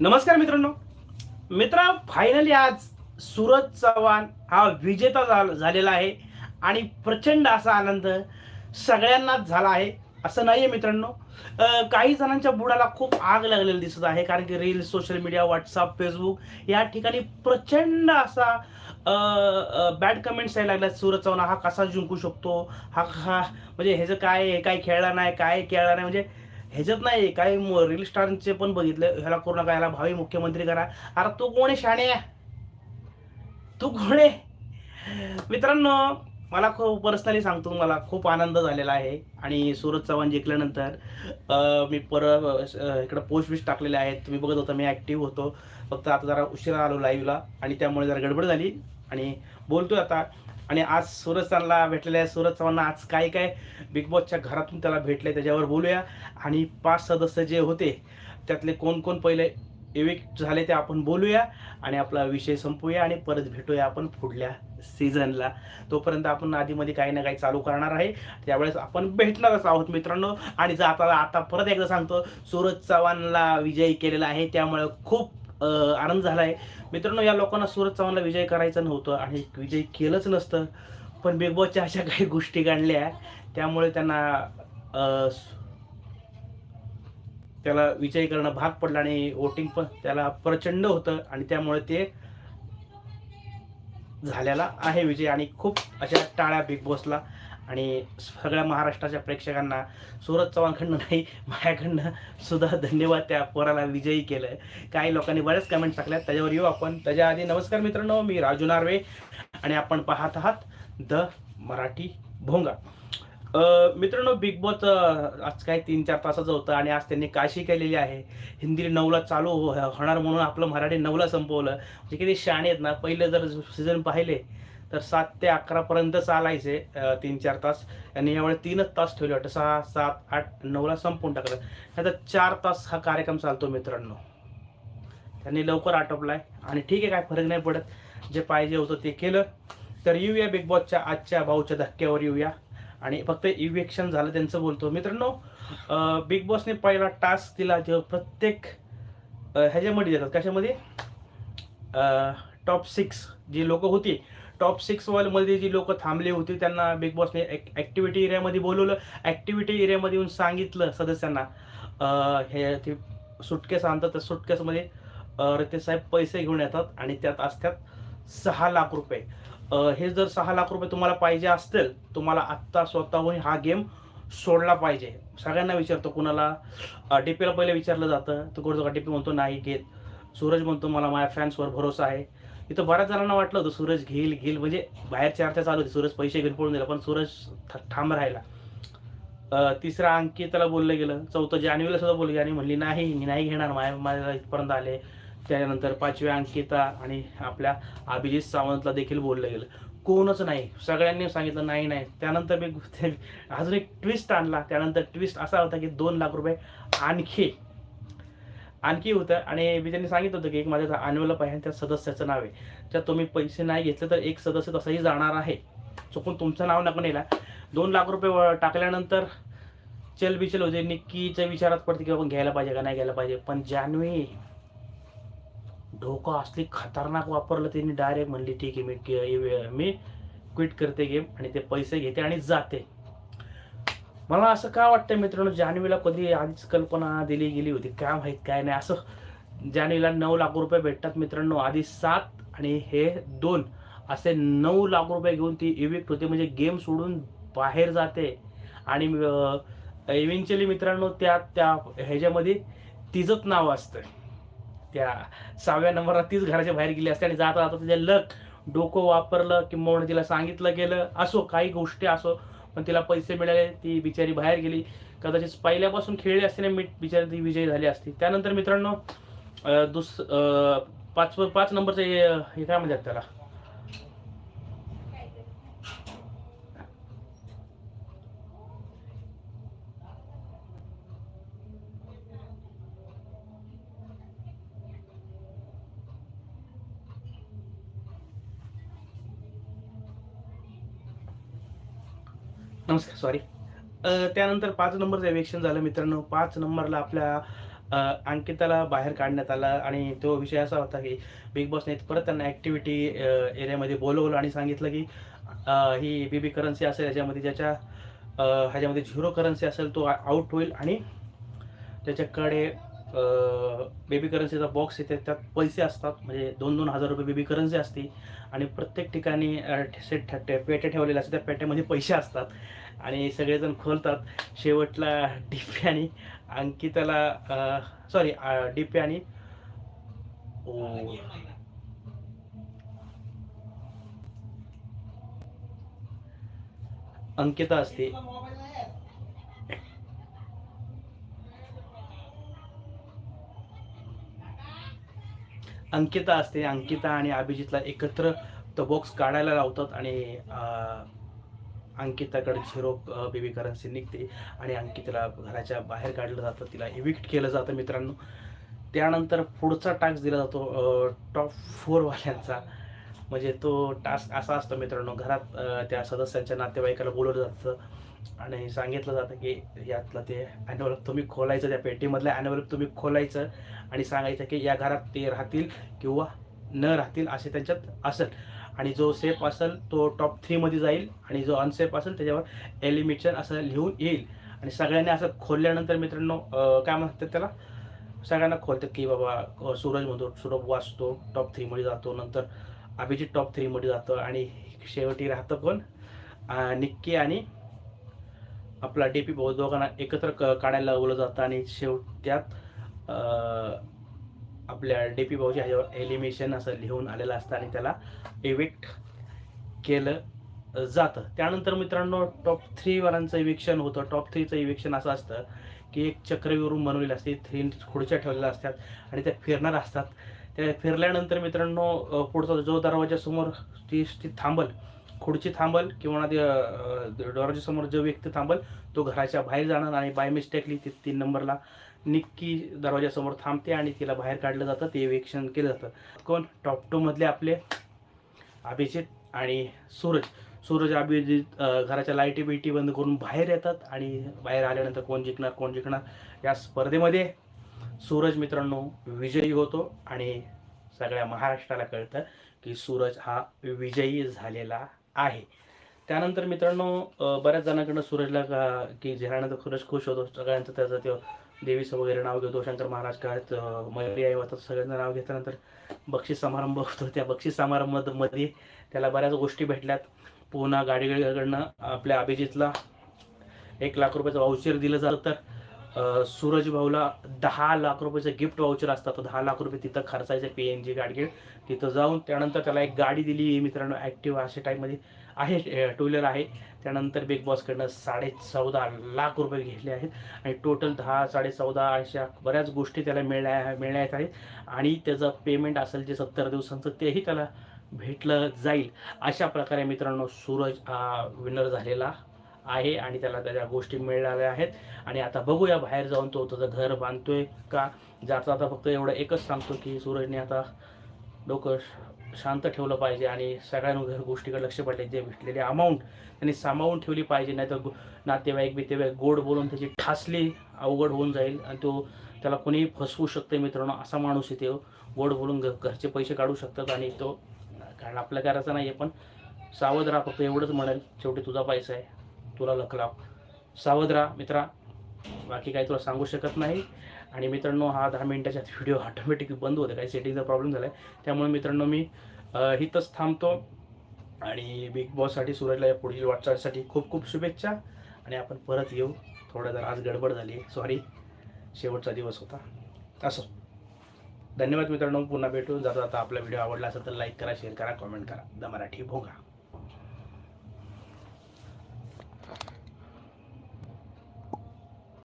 नमस्कार मित्रांनो. मित्र फायनली आज सूरज चव्हाण हा विजेता झालेला आहे आणि प्रचंड असा आनंद सगळ्यांनाच झाला आहे असं नाही आहे मित्रांनो काही जणांच्या बुडाला खूप आग लागलेली दिसत आहे कारण की reels social media WhatsApp Facebook या ठिकाणी प्रचंड असा बॅड कमेंट्स यायला लागल्यात. सूरज चव्हाण हा कसा जिंकू शकतो? हा हा म्हणजे ह्याचं काय हे काय खेळला नाही? काय खेळला नाही? म्हणजे ह्याच्यात नाही काही रील स्टारचे पण बघितले ह्याला करू नका ह्याला भावी मुख्यमंत्री करा. अरे तू कोण आहे शाणे? तू कोण आहे? मित्रांनो मला खूप पर्सनली सांगतो मला खूप आनंद झालेला आहे. आणि सूरज चव्हाण जिंकल्यानंतर मी परत इकडं पोस्ट बिस्ट टाकलेले आहेत. तुम्ही बघत होता मी ॲक्टिव्ह होतो. फक्त आता जरा उशिरा आलो लाईव्हला आणि त्यामुळे जरा गडबड झाली. आणि बोलतोय आता. आणि आज सूरज चव्हाणला भेटलेला आहे. सूरज चव्हाणला आज काय काय बिग बॉसच्या घरातून त्याला भेटले त्याच्यावर बोलूया. आणि पाच सदस्य जे होते त्यातले कोण कोण पहिले इव्हेक्ट झाले ते आपण बोलूया. आणि आपला विषय संपूया आणि परत भेटूया आपण पुढल्या सीझनला तोपर्यंत आपण आधीमध्ये काही ना काही चालू करणार आहे. त्यावेळेस आपण भेटणारच आहोत मित्रांनो. आणि जर आता आता परत एकदा सांगतो सूरज चव्हाणला विजयी केलेला आहे. त्यामुळे खूप आनंद झाला आहे मित्रांनो या लोकांना सूरज चव्हाणला विजय करायचा नव्हतं आणि विजय केलंच नसतं. पण बिग बॉसच्या अशा काही गोष्टी काढल्या त्यामुळे त्यांना त्याला विजय करणं भाग पडलं आणि वोटिंग पण त्याला प्रचंड होतं आणि त्यामुळे ते झालेला आहे विजय आणि खूप अशा टाळ्या बिग बॉसला आणि सगळ्या महाराष्ट्राच्या प्रेक्षकांना सूरज चव्हाणकडनं नाही माझ्याकडनं सुद्धा धन्यवाद त्या पोराला विजयी केलं काही लोकांनी बऱ्याच कमेंट टाकल्यात. त्याच्यावर येऊ आपण. त्याच्या आधी नमस्कार मित्रांनो मी राजू नार्वे आणि आपण पाहत आहात द मराठी भोंगा. मित्रांनो बिग बॉस आज काय तीन चार तासाचं होतं आणि आज त्यांनी काशी केलेली आहे. हिंदी नऊला चालू हो- होणार म्हणून आपलं मराठी नऊला संपवलं. म्हणजे किती शाणे आहेत ना. पहिले जर सीझन पाहिले तर सात ते अकरापर्यंत चालायचे तीन चार तास. आणि यावेळी तीनच तास ठेवले वाटतं. सहा सात आठ नऊला संपवून टाकलं. आता चार तास हा कार्यक्रम चालतो मित्रांनो. त्यांनी लवकर आटोपलाय. आणि ठीक आहे काय फरक नाही पडत. जे पाहिजे होतं ते केलं. तर येऊया बिग बॉसच्या आजच्या भाऊच्या धक्क्यावर येऊया. आणि फक्त इव्हेक्शन झालं त्यांचं बोलतो. मित्रांनो बिग बॉसने पहिला टास्क दिला जो प्रत्येक ह्याच्यामध्ये देतात. कशामध्ये? टॉप सिक्स जी लोक होती टॉप सिक्स वॉलमध्ये जी लोक थांबली होती त्यांना बिग बॉसने ॲक्टिव्हिटी एरियामध्ये बोलवलं. ॲक्टिव्हिटी एरियामध्ये येऊन सांगितलं सदस्यांना. हे ते सुटकेस आणतात त्या सुटकेसमध्ये रते साहेब पैसे घेऊन येतात आणि त्यात असतात सहा लाख रुपये. हे जर सहा लाख रुपये तुम्हाला पाहिजे असतील तुम्हाला आत्ता स्वतःहून हा गेम सोडला पाहिजे. सगळ्यांना विचारतो कुणाला. डीपीला पहिले विचारलं जातं. तो कोणता डीपी म्हणतो नाही घेत. सूरज म्हणतो मला माझ्या फॅन्सवर भरोसा आहे. इथं बऱ्याच जणांना वाटलं होतं सूरज घेईल घेईल. म्हणजे बाहेर चर्चा चालू होती सूरज पैसे घेऊन पळून दिला पण सूरज ठाम राहिला. तिसरा अंकिताला बोललं गेलं. चौथं जानेवारीला सुद्धा बोलली आणि म्हणली नाही मी नाही घेणार. माझ्या माझ्या इथपर्यंत आले. त्यानंतर पाचव्या अंकिता आणि आपल्या अभिजित सावंतला देखील बोललं गेलं. कोणच नाही. सगळ्यांनी सांगितलं नाही नाही. त्यानंतर मी अजून एक ट्विस्ट आणला. त्यानंतर ट्विस्ट असा होता की दोन लाख रुपये आणखी आणखी होतं. आणि विजयने सांगितलं होतं की एक माझ्या अन्युअल पाहिजे त्या सदस्याचं नाव आहे. त्यात तुम्ही पैसे नाही घेतले तर एक सदस्य तसंही जाणार आहे. चुकून तुमचं नाव नका नेला. दोन लाख रुपये व- टाकल्यानंतर चल बिचल होते निक्कीच्या विचारात पडते की आपण घ्यायला पाहिजे का नाही घ्यायला पाहिजे. पण जान्हवी धोका असली खतरनाक वापरलं त्यांनी डायरेक्ट म्हणली ठीक आहे मी मी क्विट करते गेम आणि ते पैसे घेते आणि जाते. मला असं का वाटतं मित्रांनो जान्हवीला कधी आधीच कल्पना दिली गेली होती. काय माहीत काय नाही. असं जान्हवीला नऊ लाख रुपये भेटतात मित्रांनो आधी सात आणि हे दोन. असे नऊ लाख रुपये घेऊन ती इविक्ट होते. म्हणजे गेम सोडून बाहेर जाते. आणि इव्हेंच्युअली मित्रांनो त्या त्या ह्याच्यामध्ये तिचंच नाव असतं. त्या सहाव्या नंबरला तीच घराच्या बाहेर गेली असते आणि जाता जाता तिचे लक डोकं वापरलं किंवा तिला सांगितलं गेलं. असो काही गोष्टी असो पण तिला पैसे मिळाले ती बिचारी बाहेर गेली. कदाचित पहिल्यापासून खेळली असते ना मी बिचारी ती विजयी झाली असती. त्यानंतर मित्रांनो दुस पाच पाच नंबरचं हे काय म्हणतात त्याला? नमस्कार सॉरी त्यानंतर पाच नंबरचं इलेक्शन झालं मित्रांनो. पाच नंबरला आपल्या अंकिताला बाहेर काढण्यात आला आणि तो विषय असा होता की बिग बॉसने परत त्यांना ॲक्टिव्हिटी एरियामध्ये बोलवलं आणि सांगितलं की ही बी बी करन्सी असेल याच्यामध्ये ज्याच्या ह्याच्यामध्ये झिरो करन्सी असेल तो आउट होईल आणि त्याच्याकडे बेबी करन्सीचा बॉक्स येते त्यात पैसे असतात. म्हणजे दोन दोन हजार रुपये बेबी करन्सी असते. आणि प्रत्येक ठिकाणी सेट ठे- पेट्या ठेवलेल्या असतात. त्या पेट्यामध्ये पैसे असतात. आणि सगळेजण खोलतात. शेवटला डीपी आणि अंकिताला सॉरी डीपी आणि अंकिता असते. अंकिता असते. अंकिता आणि अभिजितला एकत्र तो बॉक्स काढायला लावतात आणि अंकिताकडे झिरो बेबी करन्सी निघते आणि अंकिताला घराच्या बाहेर काढलं जातं. तिला इविक्ट केलं जातं मित्रांनो. त्यानंतर पुढचा टास्क दिला जातो टॉप फोरवाल्यांचा म्हणजे तो टास्क असा असतो मित्रांनो घरात त्या सदस्यांच्या नातेवाईकाला बोलवलं जातं. आणि सांगितलं जातं की यातलं ते ॲनवलप तुम्ही खोलायचं त्या पेटीमधलं ॲनवलप तुम्ही खोलायचं आणि सांगायचं की या घरात ते राहतील किंवा न राहतील असे त्यांच्यात असेल. आणि जो सेफ असेल तो टॉप थ्रीमध्ये जाईल आणि जो अनसेफ असेल त्याच्यावर एलिमिनेशन असं लिहून येईल. आणि सगळ्यांनी असं खोलल्यानंतर मित्रांनो काय म्हणतात त्याला? सगळ्यांना खोलतात की बाबा सूरज म्हणतो सुरभ वाचतो टॉप थ्रीमध्ये जातो नंतर अभिजित टॉप थ्रीमध्ये जातो आणि शेवटी राहतं कोण? निक्की आणि आपला डी पी भाऊ दोघांना एकत्र क काढायला लावलं जातं आणि शेवट त्यात आपल्या डी पी भाऊच्या ह्याच्यावर एलिमिनेशन असं लिहून आलेलं असतं आणि त्याला इविक्ट केलं जातं. त्यानंतर मित्रांनो टॉप थ्रीवाल्यांचं इविक्शन होतं. टॉप थ्रीचं इविक्शन असं असतं की एक चक्रव्यूहून बनवलेली असते थ्री खुर्च्या ठेवलेल्या असतात आणि त्या फिरणार असतात. त्या फिरल्यानंतर मित्रांनो पुढचा जो दरवाजासमोर ती ती थांबल. खुर्ची थांबल किंवा ते समोर जो व्यक्ती थांबल तो घराच्या बाहेर जाणार आणि बाय मिस्टेकली ती तीन नंबरला निक्की दरवाजासमोर थांबते आणि तिला बाहेर काढलं जातं. ते वेक्षण केलं जातं. कोण? टॉप टूमधले आपले अभिजित आणि सूरज. सूरज अभिजित घराच्या लाईटी बिटी बंद करून बाहेर येतात आणि बाहेर आल्यानंतर कोण जिंकणार कोण जिंकणार? या स्पर्धेमध्ये सूरज मित्रांनो विजयी होतो आणि सगळ्या महाराष्ट्राला कळतं की सूरज हा विजयी झालेला आहे. त्यानंतर मित्रांनो बऱ्याच जणांकडनं सूरजला का की जेल्यानंतर सूरज खुश होतो. सगळ्यांचं त्याचं ते देवीचं वगैरे नाव घेतो. शंकर महाराज काय मयुरी आई वाचा सगळ्यांचं नाव घेतल्यानंतर बक्षीस समारंभ होतो. त्या बक्षीस समारंभामध्ये त्याला बऱ्याच गोष्टी भेटल्यात. पुन्हा गाडीकडनं आपल्या अभिजितला एक लाख रुपयाचं वाउचर दिलं जातं. तर सूरज भाऊला दहा लाख रुपयाचं गिफ्ट वाउचर असतात. तर दहा लाख रुपये तिथं खर्चायचं पी एन जी गाडी तिथं जाऊन त्यानंतर त्याला एक गाडी दिली. मित्रांनो ॲक्टिव्ह अशा टाईपमध्ये आहे टू व्हीलर आहे. त्यानंतर बिग बॉसकडनं साडे चौदा लाख रुपये घेतले आहेत. आणि टोटल दहा साडे चौदा अशा बऱ्याच गोष्टी त्याला मिळण्या मिळण्यात आहेत. आणि त्याचं पेमेंट असेल जे सत्तर दिवसांचं तेही त्याला भेटलं जाईल. अशा प्रकारे मित्रांनो सूरज हा विनर झालेला आहे आणि त्याला त्याच्या गोष्टी मिळाल्या आहेत. आणि आता बघूया बाहेर जाऊन तो त्याचं घर बांधतोय का? ज्याचं आता फक्त एवढं एकच सांगतो की सूरजने आता डोकं श- शांत ठेवलं पाहिजे आणि सगळ्यांना घर गोष्टीकडे लक्ष पडले. जे भेटलेले अमाऊंट त्यांनी सामावून ठेवली पाहिजे नाही तर नातेवाईक बितेवाईक गोड बोलून त्याची ठासली अवघड होऊन जाईल आणि तो त्याला कोणीही फसवू शकते मित्रांनो असा माणूस आहे गोड बोलून घ घरचे पैसे काढू शकतात आणि तो कारण आपल्या करायचं नाही आहे पण सावध राहा फक्त एवढंच म्हणेल. शेवटी तुझा पैसा आहे. तुला लखलाव सावध राहा मित्रा. बाकी काही तुला सांगू शकत नाही. आणि मित्रांनो हा दहा मिनिटाच्या व्हिडिओ ऑटोमॅटिक बंद होते काही सेटिंगचा प्रॉब्लेम झाला आहे त्यामुळे मित्रांनो मी हितच इथंच थांबतो. आणि बिग बॉससाठी सूरजला या पुढील वाटचालीसाठी खूप खूप शुभेच्छा. आणि आपण परत येऊ. थोडं जर आज गडबड झाली सॉरी शेवटचा दिवस होता. असो. धन्यवाद मित्रांनो. पुन्हा भेटू जाता जाता आपला व्हिडिओ आवडला असेल तर लाईक करा शेअर करा कमेंट करा. द मराठी भोगा.